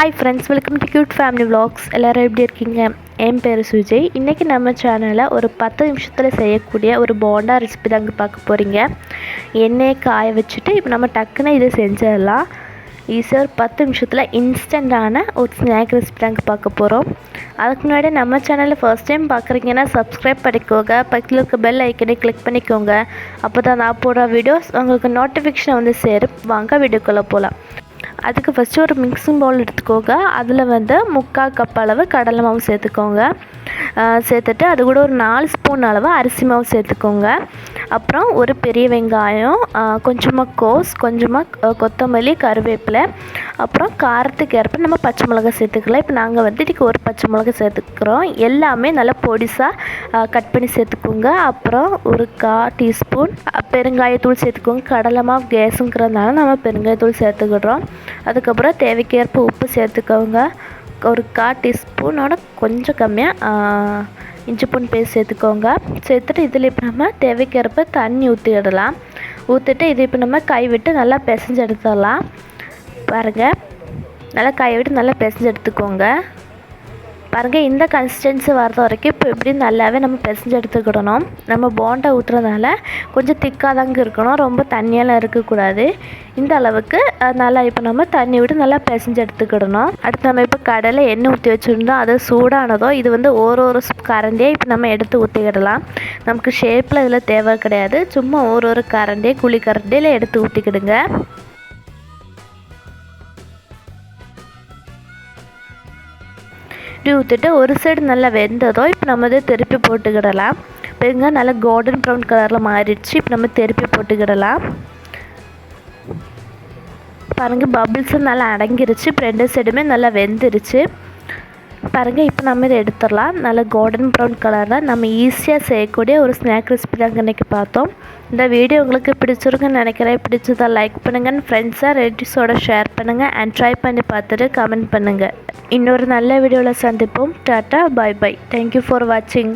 Hi friends welcome to cute family vlogs. எல்லோரும் எப்படி இருக்கீங்க? என் பேர் சுஜய். இன்றைக்கி நம்ம சேனலில் ஒரு பத்து நிமிஷத்தில் செய்யக்கூடிய ஒரு போண்டா ரெசிபி தாங்க பார்க்க போகிறீங்க எண்ணெயை காய வச்சுட்டு இப்போ நம்ம டக்குன்னு இதை செஞ்சிடலாம். ஈஸியாக ஒரு பத்து நிமிஷத்தில் இன்ஸ்டண்ட்டான ஒரு ஸ்நாக் ரெசிபி தாங்க பார்க்க போகிறோம் அதுக்கு முன்னாடி நம்ம சேனலில் ஃபர்ஸ்ட் டைம் பார்க்குறீங்கன்னா சப்ஸ்கிரைப் பண்ணிக்கோங்க. பக்கத்தில் இருக்க பெல் ஐக்கனை கிளிக் பண்ணிக்கோங்க. அப்போ தான் நான் போடுற வீடியோஸ் உங்களுக்கு நோட்டிஃபிகேஷன் வந்து சேரும். வாங்க வீடியோக்குள்ளே போகலாம் அதுக்கு ஃபஸ்ட்டு ஒரு மிக்சிங் பவுல் எடுத்துக்கோங்க. அதில் வந்து முக்கால் கப் அளவு கடலை மாவு சேர்த்துக்கோங்க. சேர்த்துட்டு அது கூட ஒரு நாலு ஸ்பூன் அளவு அரிசி மாவு சேர்த்துக்கோங்க. அப்புறம் ஒரு பெரிய வெங்காயம் கொஞ்சமாக கோஸ் கொஞ்சமாக கொத்தமல்லி கருவேப்பிலை அப்புறம் காரத்துக்கு ஏற்ப நம்ம பச்சை மிளகாய் சேர்த்துக்கலாம். இப்போ நாங்கள் வந்து இதுக்கு ஒரு பச்சை மிளகாய் சேர்த்துக்கிறோம். எல்லாமே நல்லா பொடிசாக கட் பண்ணி சேர்த்துக்கோங்க. அப்புறம் ஒரு கா டீஸ்பூன் பெருங்காயத்தூள் சேர்த்துக்கோங்க. கடலை கேஸுங்கிறதுனால நம்ம பெருங்காயத்தூள் சேர்த்துக்கிடுறோம். அதுக்கப்புறம் தேவைக்கேற்ப உப்பு சேர்த்துக்கோங்க. ஒரு கா டீஸ்பூனோட கொஞ்சம் கம்மியாக இஞ்சி பூண்டு பேஸ்ட் சேர்த்துக்கோங்க. சேர்த்துட்டு இதில் இப்போ நம்ம தேவைக்கேற்ப தண்ணி ஊற்றிடலாம் ஊற்றிட்டு இது இப்போ நம்ம கை விட்டு நல்லா பிசைஞ்சு எடுத்துடலாம். பாருங்கள் நல்லா கை விட்டு நல்லா பிசைஞ்சு எடுத்துக்கோங்க. பாருங்கள் இந்த கன்சிஸ்டன்சி வர்ற வரைக்கும் இப்போ இப்படி நல்லாவே நம்ம பிசைஞ்சு எடுத்துக்கிடணும். நம்ம போண்டா ஊற்றுறதுனால கொஞ்சம் திக்காக தாங்க இருக்கணும். ரொம்ப தண்ணியெல்லாம் இருக்கக்கூடாது. இந்த அளவுக்கு நல்லா இப்போ நம்ம தண்ணி விட்டு நல்லா பிசைஞ்சு எடுத்துக்கிடணும். அடுத்து நம்ம இப்போ கடலை எண்ணெய் ஊற்றி வச்சுருந்தோம். அது சூடானதோ இது வந்து ஒரு ஒரு கரண்டியே இப்போ நம்ம எடுத்து ஊற்றிக்கிடலாம் நமக்கு ஷேப்பில் இதில் தேவை கிடையாது. சும்மா ஒரு ஒரு கரண்டியே குழி கரண்டியில் எடுத்து ஊற்றிக்கிடுங்க இப்படி ஊற்றிட்டு ஒரு சைடு நல்லா வெந்ததோ இப்போ நம்ம இதை திருப்பி போட்டுக்கிடலாம். பாருங்க நல்லா கோல்டன் ப்ரௌன் கலரில் மாறிடுச்சு. இப்போ நம்ம திருப்பி போட்டுக்கிடலாம். பாருங்க பபிள்ஸும் நல்லா அடங்கிருச்சு. இப்போ ரெண்டு சைடுமே நல்லா வெந்துருச்சு. பாருங்கள் இப்போ நம்ம இதை எடுத்துடலாம். நல்லா கோல்டன் ப்ரௌன் கலரில் நம்ம ஈஸியாக செய்யக்கூடிய ஒரு ஸ்நாக் ரெசிபி தாங்க இன்றைக்கி பார்த்தோம். இந்த வீடியோ உங்களுக்கு பிடிச்சிருக்குன்னு நினைக்கிறேன். பிடிச்சதா லைக் பண்ணுங்கள் ஃப்ரெண்ட்ஸாக ரிலேட்டிவ்ஸோட ஷேர் பண்ணுங்கள் அண்ட் ட்ரை பண்ணி பார்த்துட்டு கமெண்ட் பண்ணுங்கள் இன்னொரு நல்ல வீடியோவில் சந்திப்போம். Tata bye bye thank you for வாட்சிங்